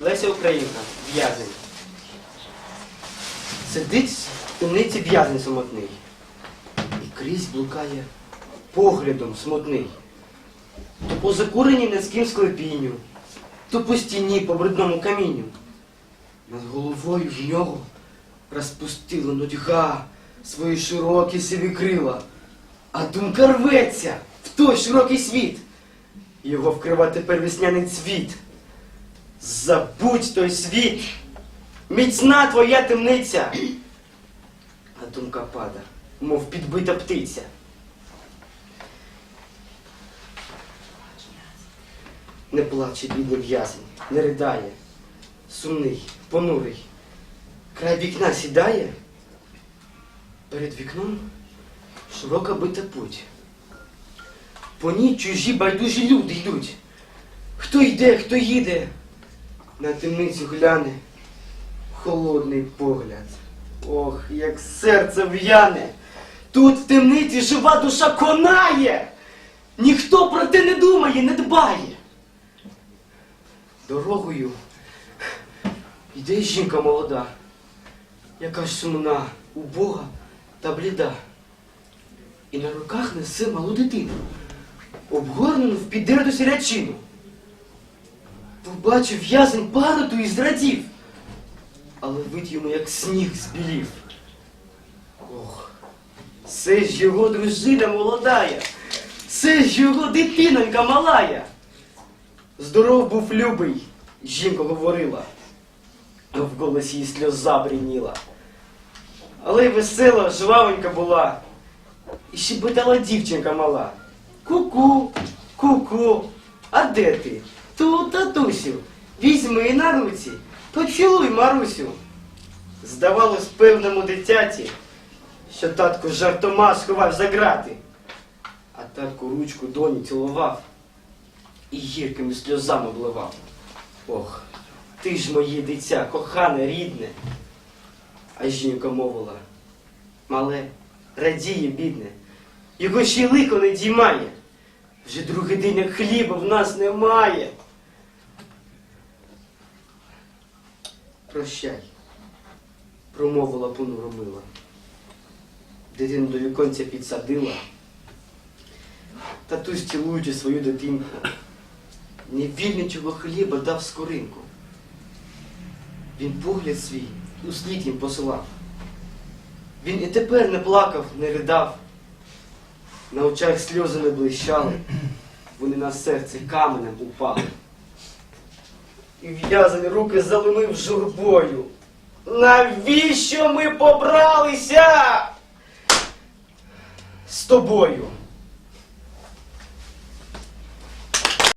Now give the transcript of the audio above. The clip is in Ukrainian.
Леся Українка, в'язень. Сидить в темниці в'язень самотний. І крізь блукає поглядом смутний. То по закуреній низьким склепінню, то по стіні, по брудному камінню. Над головою в нього розпустила нудьга свої широкі сиві крила, а думка рветься в той широкий світ. Його вкрива тепер весняний цвіт. Забудь той світ, міцна твоя темниця. А думка пада, мов підбита птиця. Не плаче бідний в'язень, не ридає, сумний, понурий. Край вікна сідає. Перед вікном широка бита путь. По ній чужі байдужі люди йдуть. Хто йде, хто їде, на темницю гляне холодний погляд. Ох, як серце в'яне. Тут в темниці жива душа конає. Ніхто про те не думає, не дбає. Дорогою йде жінка молода, яка сумна, убога та бліда. І на руках несе малу дитину, обгорнену в підерду сірячину. Побачив в'язень пароту і зрадів, але вид йому як сніг збілів. Ох, це ж його дружина молодая, це ж його дитинонька малая. Здоров був любий, жінка говорила, а в голосі їй сльоза брініла. Але й весела, жвавенька була, і щебетала дівчинка мала. Ку-ку, ку-ку, а де ти? Тут, татусю, візьми на руці, поцілуй Марусю. Здавалось певному дитяті, що татко жартома сховав за грати, а татко ручку доні цілував і гіркими сльозами обливав. Ох, ти ж моє дитя, кохане, рідне. А жінка мовила, мале, радіє, бідне, його ще й лихо не діймає. Вже другий день як хліба в нас немає. Прощай, промовила понуро мила. Дитину до віконця підсадила. Татусь, цілуючи свою дитинку, невільничого хліба дав скоринку. Він погляд свій у слід їм посилав. Він і тепер не плакав, не ридав. На очах сльози не блищали, вони на серце каменем упали. І в'язані руки заломив журбою. Навіщо ми побралися з тобою?